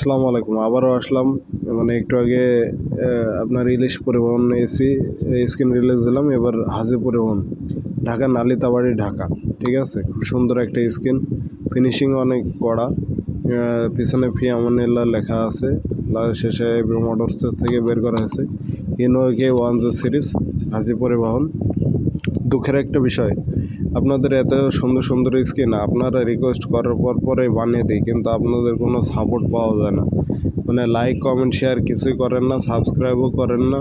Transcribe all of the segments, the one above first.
আসসালামু আলাইকুম। আবারও আসলাম। মানে একটু আগে আপনার ইলিশ পরিবহন এসি স্ক্রিন রিলিজ দিলাম। এবার হাজি পরিবহন, ঢাকা নালিতাবাড়ি, ঢাকা। ঠিক আছে? খুব সুন্দর একটা স্ক্রিন। ফিনিশিং অনেক কড়া। পিছনে ফি আমানিল্লাহ লেখা আছে। শেষে মোটরস থেকে বের করা হয়েছে। ইনোকে one J series Haji Paribahan. দুঃখের একটা বিষয় আপনাদের এত সুন্দর সুন্দর স্কিন আপনারা রিকোয়েস্ট করার পর পরে বানিয়ে দিই, কিন্তু আপনাদের কোনো সাপোর্ট পাওয়া যায় না। মানে লাইক কমেন্ট শেয়ার কিছুই করেন না সাবস্ক্রাইবও করেন না।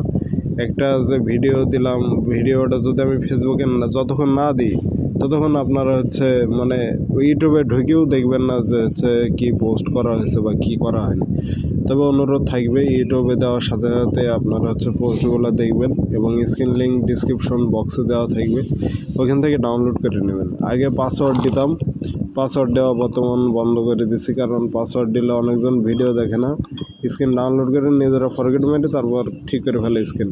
একটা যে ভিডিও দিলাম ভিডিওটা যদি আমি ফেসবুকে যতক্ষণ না দিই ততক্ষণ আপনারা হচ্ছে মানে ইউটিউবে ঢুকেও দেখবেন না যে হচ্ছে কী পোস্ট করা হয়েছে বা কী করা হয়নি। তবে অনুরোধ থাকবে, ইউটিউবে দেওয়ার সাথে সাথে আপনারা হচ্ছে পোস্টগুলো দেখবেন এবং স্ক্রিন লিঙ্ক ডিসক্রিপশন বক্সে দেওয়া থাকবে। ওখান থেকে ডাউনলোড করে নেবেন। আগে পাসওয়ার্ড দিতাম পাসওয়ার্ড দেওয়া বর্তমান বন্ধ করে দিছি কারণ পাসওয়ার্ড দিলে অনেকজন ভিডিও দেখে না। স্ক্রিন ডাউনলোড করে নিজেরা ফরগেট মেরে তারপর ঠিক করে ফেলে স্ক্রিন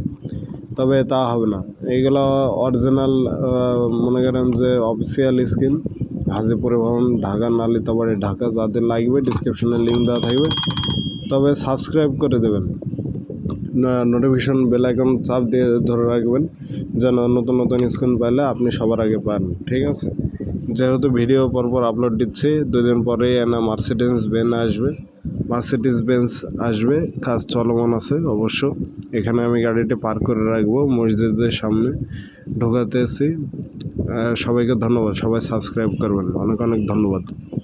তবে তা হবে না। এইগুলো অরিজিনাল মনে করেন যে অফিসিয়াল স্কিন হাজি পরিবহন ঢাকা নালিতাবাড়ি, ঢাকা, যাদের লাগবে ডিসক্রিপশনে লিঙ্ক দেওয়া থাকবে। তবে সাবস্ক্রাইব করে দেবেন। নোটিফিকেশন বেল আইকন চাপ দিয়ে ধরে রাখবেন, যেন নতুন নতুন স্ক্রিন পাইলে আপনি সবার আগে পান, ঠিক আছে? যেহেতু ভিডিও পরপর আপলোড দিচ্ছি, দুদিন পরেই এনা মার্সিডিস বেন আসবে। মার্সিডিস বেঞ্চ আসবে কাজ চলমান আছে অবশ্য। এখানে আমি গাড়িটি পার্ক করে রাখব, মসজিদের সামনে ঢোকাতে এসেছি। সবাইকে ধন্যবাদ, সবাই সাবস্ক্রাইব করবেন। অনেক অনেক ধন্যবাদ।